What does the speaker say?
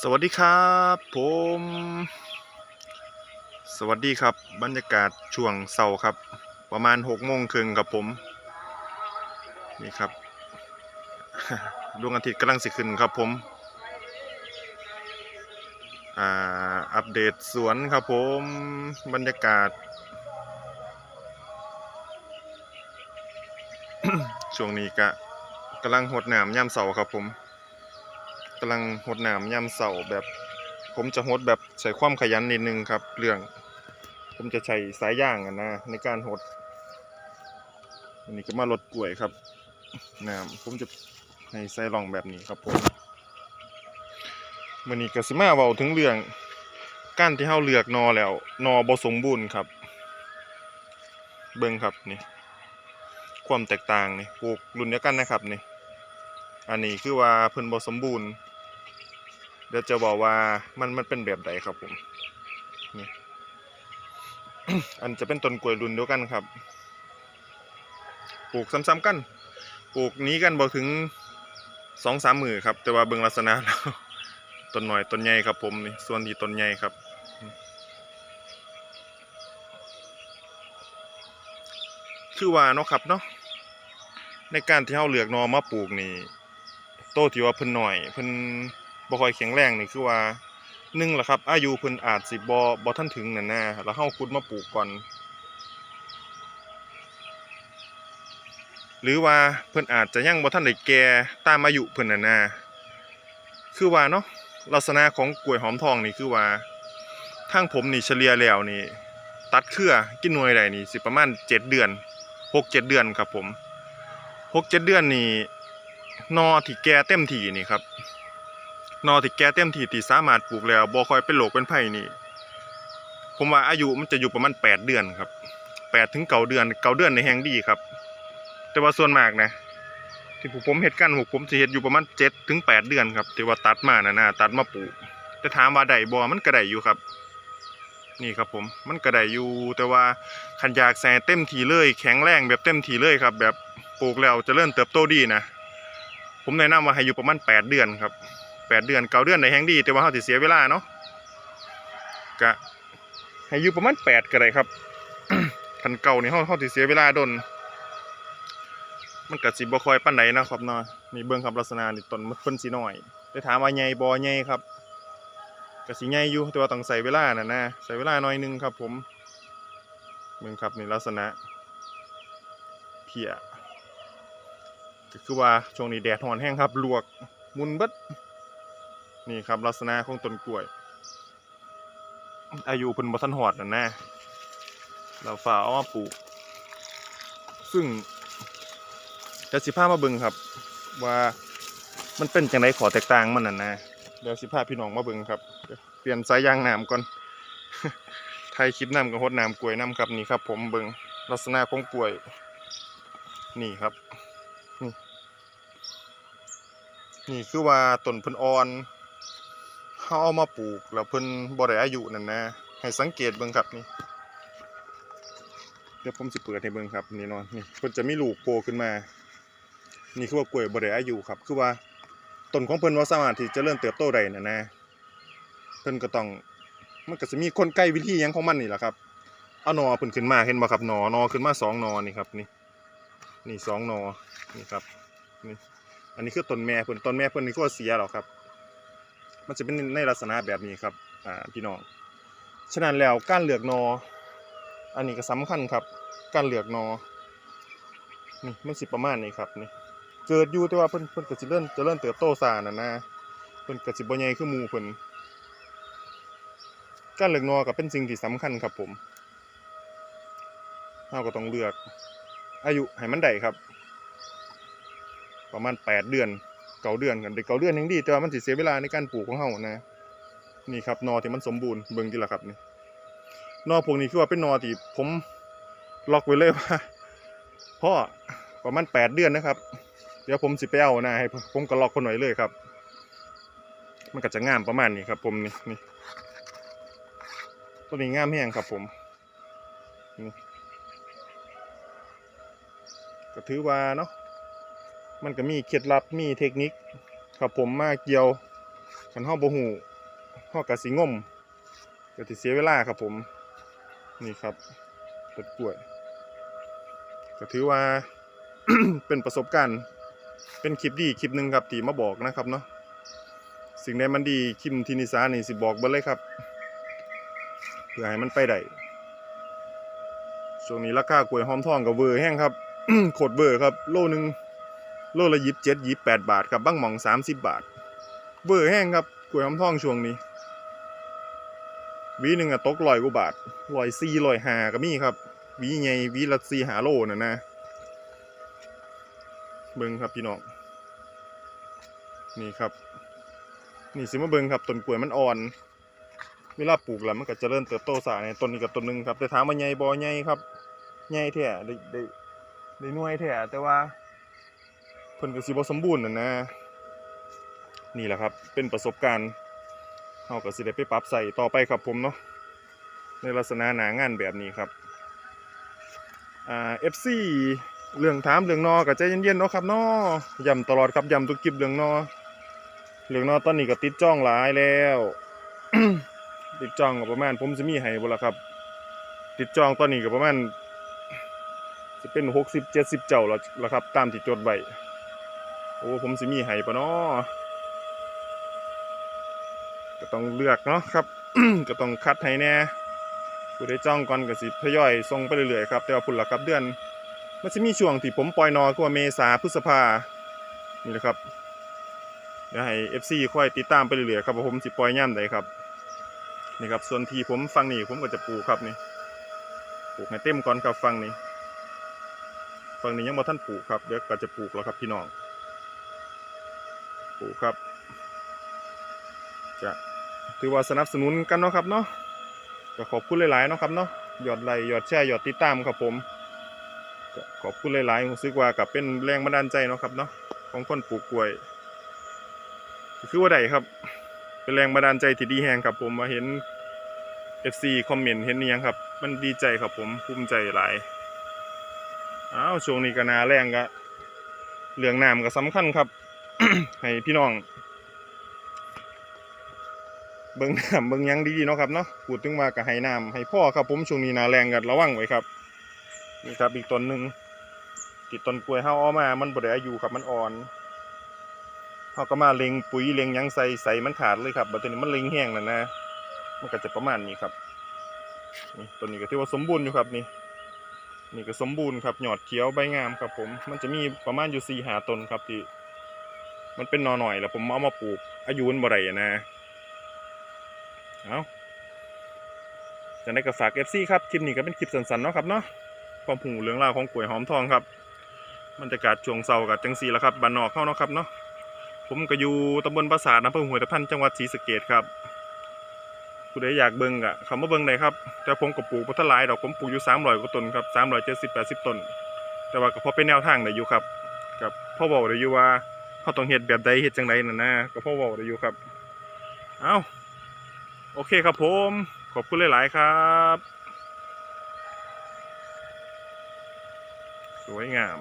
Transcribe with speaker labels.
Speaker 1: สวัสดีครับผม สวัสดีครับ บรรยากาศช่วงเสาร์ครับ ประมาณหกโมงครึ่งครับผม นี่ครับดวงอาทิตย์กำลังสิขึ้นครับผมอ่าอัปเดตสวนครับผม บรรยากาศ ช่วงนี้ก็กำลังหดหน้ำย่ำเสาครับผม กำลังหดหน้ำยามเสาแบบ ผมจะหดแบบใช้ความขยันนิดนึงครับ เรื่อง ผมจะใช้สายย่างนะในการหดอันนี้ก็มาลดกล้วยครับน้ำผมจะให้ใส่รองแบบนี้ครับผมวันนี้ก็สิมาเว้าถึงเรื่องก้ารที่เฮาเลือกนอแล้วนอบสมบูรณ์ครับ เบิ่งครับนี่ ความแตกต่างนี่ปลูกรุ่นเดียวกันนะครับนี่ อันนี้คือว่าเพิ่นบสมบูรณ์ เดี๋ยวจะบอกว่ามันมันเป็นแบบใดครับผมนี่อันจะเป็นต้นกล้วยรุ่นเดียวกันครับ ปลูกซ้ำๆกัน ปลูกนี้กันบ่ถึงสองสามมือครับ แต่ว่าเบิ่งลักษณะแล้วต้นหน่อยต้นใหญ่ครับผมนี่ส่วนที่ต้นใหญ่ครับคือว่าเนาะครับเนาะในการที่เฮาเลือกนอมาปลูกนี่โตที่ว่าเพิ่นหน่อยเพิ่น บ่ค่อยแข็งแรงนี่คือว่าหนึ่งละครับ อายุเพิ่นอาจสิบ่บ่ทันถึงนั่นนะแล้วเฮาขุดมาปลูกก่อน หรือว่าเพิ่นอาจจะยังบ่ทันได้แก่ตามอายุเพิ่นนั่นนะคือว่าเนาะลักษณะของกล้วยหอมทองนี่คือว่าทางผมนี่เฉลี่ยแล้วนี่ ตัดเครือกินหน่วยได้นี่สิประมาณเจ็ดเดือนหกเจ็ดเดือนครับผมหกเจ็ดเดือนนี่นอที่แก่เต็มที่นี่ครับ นอที่แก่เต็มที่ที่สามารถปลูกแล้วบ่ค่อยเป็นโรคเป็นภัยนี่ ผมว่าอายุมันจะอยู่ประมาณแปดเดือนครับแปดถึงเก้าเดือนเก้าเดือนในแห่งดีครับ แต่ว่าส่วนมากนะที่ผมเฮ็ดกันผมผมเฮ็ดอยู่ประมาณเจ็ดถึงแปดเดือนครับที่ว่าตัดมานะนะตัดมาปลูกแต่ถามว่าได้บ่มันก็ได้อยู่ครับ นี่ครับผมมันก็ได้อยู่ แต่ว่าคันยากแส่เต็มทีเลย แข็งแรงแบบเต็มทีเลยครับ แบบปลูกแล้วจะเริ่มเติบโตดีนะผมแนะนำว่าให้อยู่ประมาณแปดเดือนครับ แปดเดือนเก้าเดือนในแห่งดี แต่ว่าเขาสิเสียเวลาเนาะก็ให้อยู่ประมาณแปดก็ได้ครับคันเก่านี่เขาเขาสิเสียเวลาโดน มันก็สิบ่คอยปานใดนนะครับเนาะนี่เบิ่งครับลักษณะนี่ต้นมันเพิ่นสิน้อยได้ถามว่าใหญ่บ่ใหญ่ครับก็สิใหญ่อยู่แต่ว่าต้องใส่เวลาน่ะนะใส่เวลาหน่อยหนึงครับ ผมเบิ่งครับนี่ลักษณะเพียก็คือว่าช่วงนี้แดดร้อนแห้งครับลวกมุนบิด นี่ครับลักษณะของต้นกล้วย อายุเพิ่นบ่ทันฮอดนั่นนะเราฝ่าเอามาปลูก ซึ่งเดี๋ยวสิพามาเบิ่งครับ ว่ามันเป็นจังไดขอแตกต่างมันนั่นนะเดี๋ยวสิพาพี่น้องมาเบิ่งครับ เปลี่ยนสายยางน้ำก่อนไทยคลิปน้ำกับฮดน้ำกล้วยน้ำครับนี่ครับ ผมเบิ่งลักษณะของกล้วย นี่ครับนี่คือว่าต้นพิ่นอ่อน เฮาเอามาปลูกแล้วเพิ่นบ่ได้อายุนั่นนะ ให้สังเกตเบิ่งครับนี่ เดี๋ยวผมสิเปิดให้เบิ่งครับนี่นาะนี่เพิ่นจะมีลูกโผล่ขึ้นมา นี่คือว่ากล้วยบ่ได้อายุครับ คือว่าต้นของเพิ่นบ่สามารถที่จะเริ่มเติบโตได้นั่นนะ เพิ่นก็ต้องมันก็สิมีคนไกล้วิธียังของมันนี่แหละครับ เอาหนอเพิ่นขึ้นมาเห็นบ่ครับหนอหนอขึ้นมาสองหนอนี่ครับนี่ นี่สองหนอนี่ครับนี่ อันนี้คือต้นแม่เพิ่นต้นแม่เพิ่นนี่ก็เสียแล้วครับ มันจะเป็นในลักษณะแบบนี้ครับอ่าพี่น้องฉะนั้นแล้วการเลือกนอ อันนี้ก็สำคัญครับ การเลือกนอนี่มันสิประมาณนี้ครับนี่เกิดอยู่แต่ว่าเพิ่นเพิ่นก็สิเริ่มจะเริ่มเติบโตซานั่นนะเพิ่นก็สิบ่ใหญ่คือหมู่เพิ่นการเลือกนอก็เป็นสิ่งที่สำคัญครับผมเราก็ต้องเลือก อายุให้มันได้ครับ ประมาณแปดเดือน เก้าเดือนกันเด็กเก้าเดือนยังดีแต่ว่ามันสิเสียเวลาในการปลูกของเฮานะนี่ครับนอที่มันสมบูรณ์เบิ่งดีละครับนี่นอพวกนี้คือว่าเป็นนอที่ผมล็อกไว้เลยว่าพ่อประมาณแปดเดือนนะครับ เดี๋ยวผมสิไปเอานะให้ผมก็ล็อกคนหน่อยเลยครับ มันก็จะงามประมาณนี้ครับ ผมนี่นี่ตัวนี้งามแห้งครับ ผมนี่ก็ถือว่าเนาะ มันก็มีเคล็ดลับมีเทคนิคครับผมมาเกี่ยวคันเฮาบ่ฮู้เฮาก็สิงมก็สิเสียเวลาครับผมนี่ครับต้นกล้วยก็ถือว่าเป็นประสบการณ์ เป็นคลิปดีคลิปหนึ่งครับที่มาบอกนะครับเนาะสิ่งใดมันดีคลิปที่นิสานี่สิบอกเบิดเลยครับเพื่อให้มันไปได้ช่วงนี้ราคากล้วยหอมทองกับเวอร์แห้งครับโคตรเวอร์ครับ โลหนึ่ง โลละยิบเจ็ดยิบแปดบาทครับบ้างหม่องสามสิบบาทเวอร์แห้งครับกล้วยหอมทองช่วงนี้วีหนึ่งอะตกลอยกว่าบาทลอยสี่ลอยหาก็มีครับวีใหญ่หวีละสี่หาโลน่ะนะเบิ่งครับพี่น้องนี่ครับ นี่สิมาเบิ่งครับต้นกล้วยมันอ่อน เวลาปลูกแล้วมันก็จะเริญเติบโตสาในต้นนี้กับต้นหนึงครับแต่ถามว่าใหญ่บ่ใหญ่ครับใหญ่แท้ได้ได้ได้น่วยแท้แต่ว่า พิ่นก็สิบ่สมบูรณ์น่ะนะ นี่แหละครับ เป็นประสบการณ์เฮาก็สิได้ไปปรับใส่ต่อไปครับผมเนาะในลักษณะหนางานแบบนี้ครับอ่า FC เรื่องถามเรื่องนอก็ใจเย็นๆเนาะครับนาะย้ำตลอดครับย้ำทุกคลิปเรื่องนอเรื่องนอตอนนี้ก็ติดจ้องหลายแล้วติดจองก็ประมาณผมจะมีให้บ่ละครับ ติดจองตอนนี้ก็ประมาณจะเป็นหกสิบเจ็ดสิบเจ้าแล้วล่ะครับ ตามที่จดไว้ โอ้ผมสิมีให้ปะเนาะก็ต้องเลือกเนาะครับ ก็ต้องคัดให้แน่ผู้ได้จ้องก่อนก็สิทยอยส่งไปเรื่อยๆครับ แต่ว่าพุ่นละครับเดือน มันจะมีช่วงที่ผมปล่อยนอคือว่าเมษาพฤษภานี่แหละครับเดี๋ยวให้ FC ค่อยติดตามไปเรื่อยๆครับว่าผมสิปล่อยย่ำใดครับนี่ครับส่วนที่ผมฟังนี่ผมก็จะปลูกครับนี่ปลูกให้เต็มก่อนครับฟังนี่ฟังนี้ยังบ่ท่านปลูกครับเดี๋ยวก็จะปลูกแล้วครับพี่น้อง ลูกครับจะถือว่าสนับสนุนกันเนาะครับเนาะก็ขอบคุณหลายๆเนาะครับเนาะยอดไลค์ยอดแชร์ยอดติดตามครับผมขอบคุณหลายๆรู้สึกว่ากับเป็นแรงบันดาลใจเนาะครับเนาะของคนปลูกกล้วยคือว่าใดครับ เป็นแรงบันดาลใจที่ดีแฮงครับผมมาเห็น FC คอมเมนต์เห็นนี่ยังครับ มันดีใจครับผมภูมิใจหลายอ้าวช่วงนี้ก็นาแรงก็เรื่องน้ำก็สำคัญครับ ให้พี่น้อง เบิ่งน้ำเบิ่งยังดีๆเนาะครับเนาะพูดถึงว่าก็ให้น้ำให้พ่อครับผมช่วงนี้นาแรงก็ระวังไว้ครับ นี่ครับอีกต้นหนึ่งติดต้นกล้วยเฮาเอมา มันบดอายุครับมันอ่อนเขาก็มาเล็งปุ๋ยเล็งยังใส่ใส่มันขาดเลยครับบัดนี้มันเล็งแห้งแล้วนะ มันก็จะประมาณนี้ครับนี่ตัวนี้ก็ถือว่าสมบูรณ์อยู่ครับนี่ นี่ก็สมบูรณ์ครับหยอดเขียวใบงามครับผม มันจะมีประมาณอยู่สี่หาต้นครับที่ มันเป็นนอหน่อยแล้วผมเอามาปลูกอายุนบ่ได้อะนะเอาจะได้กับฝาก FC ครับคลิปนี้ก็เป็นคลิปสั้นๆเนาะครับเนาะความหูเรื่องราวของกล้วยหอมทองครับมันจะกาดช่วงเศร้ากับจังสีแล้วครับบ้านนอกเข้าเนาะครับเนาะผมก็อยู่ตำบลปราสาทอำเภอห้วตะพันจังหวัดศรีสะเกษครับผู้ใดอยากเบิ่งอะเขามาเบิ่งได้ครับแต่ผมก็ปลูกพัทลายดอกผมปลูกอยู่300กว่าต้นครับ370 80ต้นแต่ว่าก็พอเป็นแนวทางได้อยู่ครับกับพ่อบอกได้อยู่ว่า เขาต้องเห็ดแบบใดเห็ดจังไรนั่นนะก็พ่อบอกได้อยู่ครับ เอาโอเคครับผม ขอบคุณหลาย ๆ ครับ สวยงาม